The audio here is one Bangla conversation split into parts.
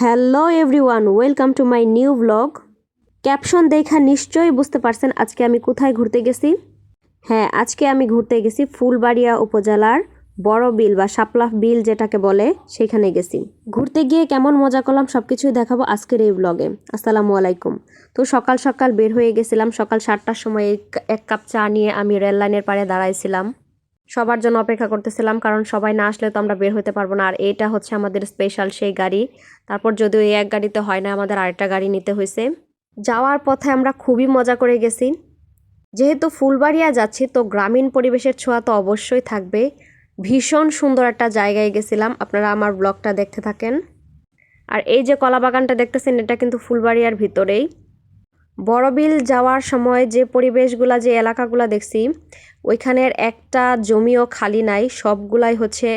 Hello everyone, welcome to my new blog. Caption দেখা নিশ্চয়ই বুঝতে পারছেন আজকে আমি কোথায় ঘুরতে গেছি। হ্যাঁ আজকে আমি ঘুরতে গেছি ফুলবাড়িয়া উপজেলার বড় বিল বা সাপলাফ বিল যেটাকে বলে, সেখানে গেছি। ঘুরতে গিয়ে কেমন মজা করলাম সব কিছুই দেখাবো আজকের এই ব্লগে। আসসালামু আলাইকুম। তো সকাল সকাল বের হয়ে গেছিলাম, সকাল সাতটার সময় এক- কাপ চা নিয়ে আমি রেল লাইনের পাড়ে দাঁড়াইছিলাম। সবার জন্য অপেক্ষা করতেছিলাম, কারণ সবাই না আসলে তো আমরা বের হতে পারব না। আর এইটা হচ্ছে আমাদের স্পেশাল সেই গাড়ি। তারপর যদিও এই এক গাড়িতে হয় না, আমাদের আরেকটা গাড়ি নিতে হয়েছে যাওয়ার পথে আমরা খুবই মজা করে গেছি। যেহেতু ফুলবাড়িয়া যাচ্ছি, তো গ্রামীণ পরিবেশের ছোঁয়া তো অবশ্যই থাকবে। ভীষণ সুন্দর একটা জায়গায় গেছিলাম, আপনারা আমার ব্লগটা দেখতে থাকেন। আর এই যে কলা বাগানটা দেখতেছেন, এটা কিন্তু ফুলবাড়িয়ার ভিতরেই। বড়বিল যাওয়ার সময় যে পরিবেশগুলা, যে এলাকাগুলা দেখছি, ওইখানের একটা জমিও খালি নাই, সবগুলাই হচ্ছে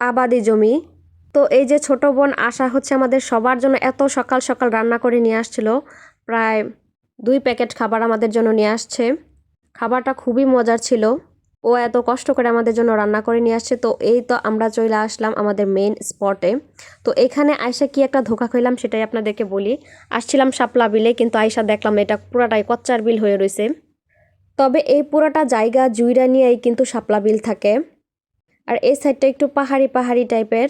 আবাদি জমি। তো এই যে ছোট বোন আশা হচ্ছে আমাদের সবার জন্য এত সকাল সকাল রান্না করে নিয়ে আসছিল, প্রায় দুই প্যাকেট খাবার আমাদের জন্য নিয়ে আসছে। খাবারটা খুবই মজার ছিল। ও এত কষ্ট করে আমাদের জন্য রান্না করে নিয়ে আসছে। তো এই তো আমরা চলে আসলাম আমাদের মেন স্পটে তো এখানে আয়সা কি একটা ধোকা খাইলাম সেটাই আপনাদেরকে বলি। আসছিলাম শাপলা বিলে, কিন্তু আয়সা দেখলাম এটা পুরাটাই কচ্চার বিল হয়ে রয়েছে তবে এই পুরোটা জায়গা জুইরা নিয়েই কিন্তু শাপলা বিল থাকে। আর এই সাইডটা একটু পাহাড়ি পাহাড়ি টাইপের।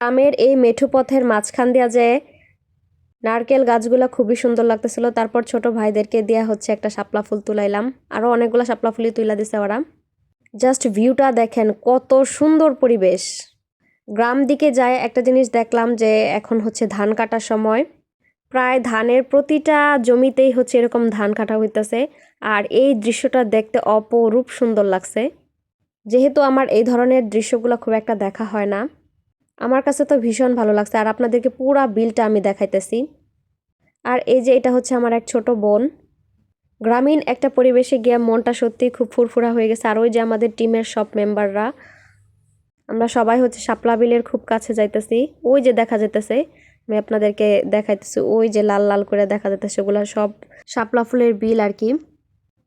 গ্রামের এই মেঠু পথের মাঝখান দিয়া যে নারকেল গাছগুলো খুবই সুন্দর লাগতেছিল। তারপর ছোট ভাইদেরকে দেয়া হচ্ছে একটা শাপলা ফুল তুলাইলাম। আরও অনেকগুলো শাপলা ফুলই তুলা দিছে ওরা। জাস্ট ভিউটা দেখেন কত সুন্দর পরিবেশ। গ্রাম দিকে যায় একটা জিনিস দেখলাম যে এখন হচ্ছে ধান কাটার সময়। প্রায় ধানের প্রতিটা জমিতেই হচ্ছে এরকম ধান কাটা হইতেছে। আর এই দৃশ্যটা দেখতে অপরূপ সুন্দর লাগছে। যেহেতু আমার এই ধরনের দৃশ্যগুলো খুব একটা দেখা হয় না। আমার কাছে তো ভীষণ ভালো লাগছে। আর আপনাদেরকে পুরা বিলটা আমি দেখাইতেছি। আর এই যে এটা হচ্ছে আমার এক ছোট বোন। গ্রামীণ একটা পরিবেশে গিয়ে মনটা সত্যিই খুব ফুরফুরা হয়ে গেছে। আর ওই যে আমাদের টিমের সব মেম্বাররা, আমরা সবাই হচ্ছে শাপলা বিলের খুব কাছে যাইতেছি। ওই যে দেখা যেতেছে আমি আপনাদেরকে দেখাইতেছি, ওই যে লাল লাল করে দেখা যেতেছে ওগুলো সব শাপলা ফুলের বিল আর কি।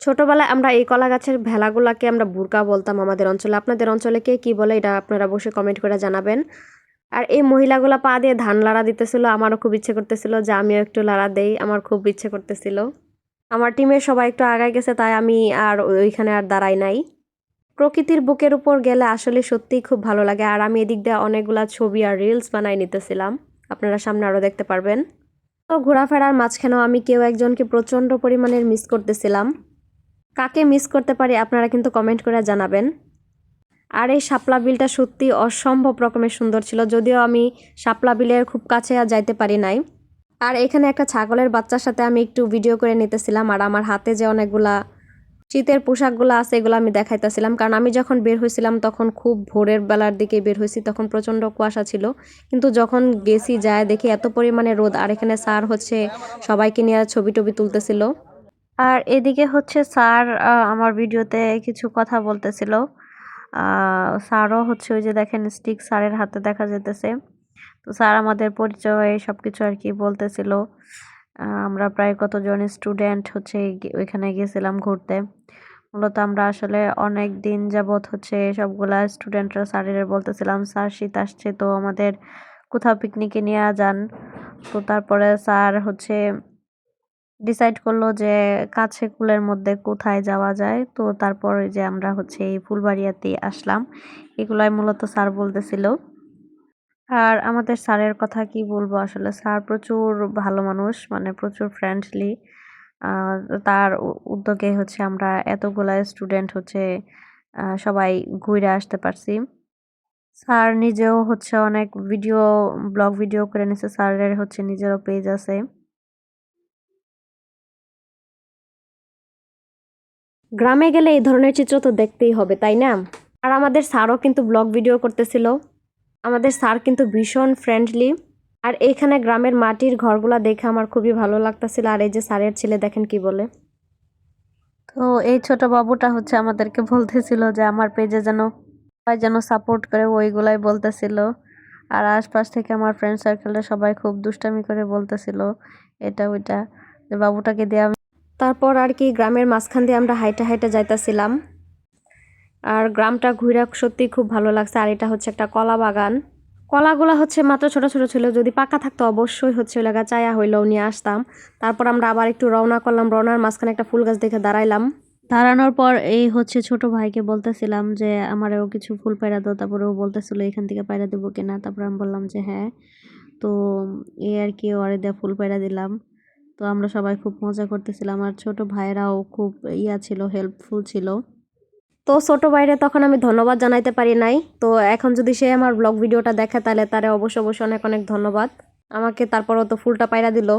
ছোটবেলায় আমরা এই কলা গাছের ভেলাগুলাকে আমরা বুরকা বলতাম আমাদের অঞ্চলে। আপনাদের অঞ্চলে কে কি বলে এটা আপনারা বসে কমেন্ট করে জানাবেন। আর এই মহিলাগুলা পা দিয়ে ধান লাড়া দিতেছিল, আমারও খুব ইচ্ছে করতেছিল যে আমিও একটু লাড়া দেই, আমার খুব ইচ্ছে করতেছিল। আমার টিমের সবাই একটু আগায় গেছে, তাই আমি আর ওইখানে আর দাঁড়াই নাই। প্রকৃতির বুকের উপর গেলে আসলে সত্যিই খুব ভালো লাগে। আর আমি এদিক দিয়ে অনেকগুলা ছবি আর রিলস বানাই নিতেছিলাম। আপনারা সামনে আরও দেখতে পারবেন। তো ঘোরাফেরার মাঝখানেও আমি কেউ একজনকে প্রচণ্ড পরিমাণের মিস করতেছিলাম। কাকে মিস করতে পারি আপনারা কিন্তু কমেন্ট করে জানাবেন। আর এই শাপলা বিলটা সত্যি অসম্ভব রকমের সুন্দর ছিল, যদিও আমি শাপলা বিলের খুব কাছে আর যাইতে পারি নাই। আর এখানে একটা ছাগলের বাচ্চার সাথে আমি একটু ভিডিও করে নিতেছিলাম, আর আমার হাতে যে অনেকগুলা শীতের পোশাকগুলো আছে, এগুলো আমি দেখাইতেছিলাম। কারণ আমি যখন বের হয়েছিলাম তখন খুব ভোরের বেলার দিকে বের হয়েছি তখন প্রচণ্ড কুয়াশা ছিল। কিন্তু যখন গেছি, যায় দেখি এত পরিমাণে রোদ, আর এখানে স্যার হচ্ছে সবাইকে নিয়ে ছবি টবি তুলতেছিল। আর এদিকে হচ্ছে স্যার আমার ভিডিওতে কিছু কথা বলতেছিল। স্যারও হচ্ছে ওই যে দেখেন স্টিক স্যারের হাতে দেখা যেতেছে তো স্যার আমাদের পরিচয় সব কিছু আর কি বলতেছিল আমরা প্রায় কতজন স্টুডেন্ট হচ্ছে ওইখানে গিয়েছিলাম ঘুরতে। মূলত আমরা আসলে অনেক দিন যাবৎ হচ্ছে সবগুলা স্টুডেন্টরা স্যারের বলতেছিলাম, স্যার, শীত আসছে, তো আমাদের কোথাও পিকনিকে নিয়ে যান। তো তারপরে স্যার হচ্ছে ডিসাইড করল যে কাছে কুলের মধ্যে কোথায় যাওয়া যায়। তো তারপর যে আমরা হচ্ছে এই ফুলবাড়িয়াতে আসলাম। এগুলাই মূলত স্যার বলতেছিল। আর আমাদের স্যারের কথা কি বলব? আসলে স্যার প্রচুর ভালো মানুষ মানে প্রচুর ফ্রেন্ডলি তার উদ্যোগে হচ্ছে আমরা এতগুলা স্টুডেন্ট হচ্ছে সবাই ঘুরে আসতে পারছি। স্যার নিজেও হচ্ছে অনেক ভিডিও ব্লগ ভিডিও করে নিছে, স্যারের হচ্ছে নিজেরও পেজ আছে। গ্রামে গেলে এই ধরনের চিত্র তো দেখতেই হবে, তাই না? আর আমাদের স্যারও কিন্তু ব্লগ ভিডিও করতেছিল। আমাদের স্যার কিন্তু ভীষণ ফ্রেন্ডলি আর এইখানে গ্রামের মাটির ঘরগুলা দেখে আমার খুবই ভালো লাগতেছিল। আর এই যে স্যারের ছেলে দেখেন কি বলে। তো এই ছোট বাবুটা হচ্ছে আমাদেরকে বলতেছিল যে আমার পেজে যেন সবাই যেন সাপোর্ট করে ওইগুলাই বলতেছিল। আর আশপাশ থেকে আমার ফ্রেন্ড সার্কেলটা সবাই খুব দুষ্টামি করে বলতেছিল এটা ওইটা। যে বাবুটাকে দিয়ে আমি তারপর আর কি গ্রামের মাঝখান দিয়ে আমরা হাইটে হাইটে যাইতাছিলাম। আর গ্রামটা ঘুরে সত্যি খুব ভালো লাগছে। আর এটা হচ্ছে একটা কলা বাগান। কলাগুলো হচ্ছে মাত্র ছোট ছোট ছিল। যদি পাকা থাকতো অবশ্যই হচ্ছে লাগা চায়া হইলেও নিয়ে আসতাম। তারপর আমরা আবার একটু রওনা করলাম। রওনার মাঝখানে একটা ফুল গাছ দেখে দাঁড়াইলাম। দাঁড়ানোর পর এই হচ্ছে ছোট ভাইকে বলতেছিলাম যে, আমারও কিছু ফুল পায়রা দাও। তারপরে ও বলতেছিল, এখান থেকে পায়রা দেবো কিনা? তারপর আমি বললাম যে হ্যাঁ। তো এই আর কি, ওরে দেওয়া ফুল পায়রা দিলাম। তো আমরা সবাই খুব মজা করতেছিলাম। আর ছোট ভাইরাও খুব ইয়া ছিল হেল্পফুল ছিল। তো ছোট ভাইরে তখন আমি ধন্যবাদ জানাইতে পারি নাই। তো এখন যদি সে আমার ব্লগ ভিডিওটা দেখে, তাহলে তারে অবশ্য অবশ্যই অনেক অনেক ধন্যবাদ। আমাকে তারপরও তো ফুলটা পায়রা দিল।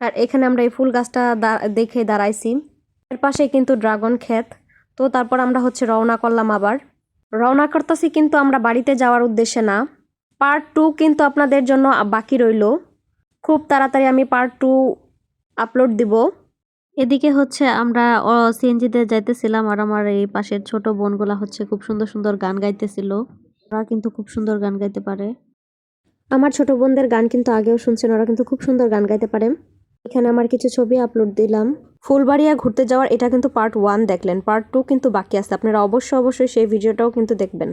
আর এখানে আমরা এই ফুল গাছটা দেখে দাঁড়াইছি। এর পাশে কিন্তু ড্রাগন ক্ষেত। তো তারপর আমরা হচ্ছে রওনা করলাম আবার। রওনা করতেছি কিন্তু আমরা বাড়িতে যাওয়ার উদ্দেশ্যে না। পার্ট টু কিন্তু আপনাদের জন্য বাকি রইল। খুব তাড়াতাড়ি আমি পার্ট টু আপলোড দিব। এদিকে হচ্ছে আমরা সিএনজিতে যাইতেছিলাম আর আমার এই পাশের ছোট বোনগুলা হচ্ছে খুব সুন্দর সুন্দর গান গাইতেছিল। ওরা কিন্তু খুব সুন্দর গান গাইতে পারে। আমার ছোট বোনদের গান কিন্তু আগেও শুনছেন, ওরা কিন্তু খুব সুন্দর গান গাইতে পারে। এখানে আমার কিছু ছবি আপলোড দিলাম। ফুলবাড়িয়া ঘুরতে যাওয়ার এটা কিন্তু পার্ট ওয়ান দেখলেন পার্ট টু কিন্তু বাকি আছে। আপনারা অবশ্যই অবশ্যই সেই ভিডিওটাও কিন্তু দেখবেন।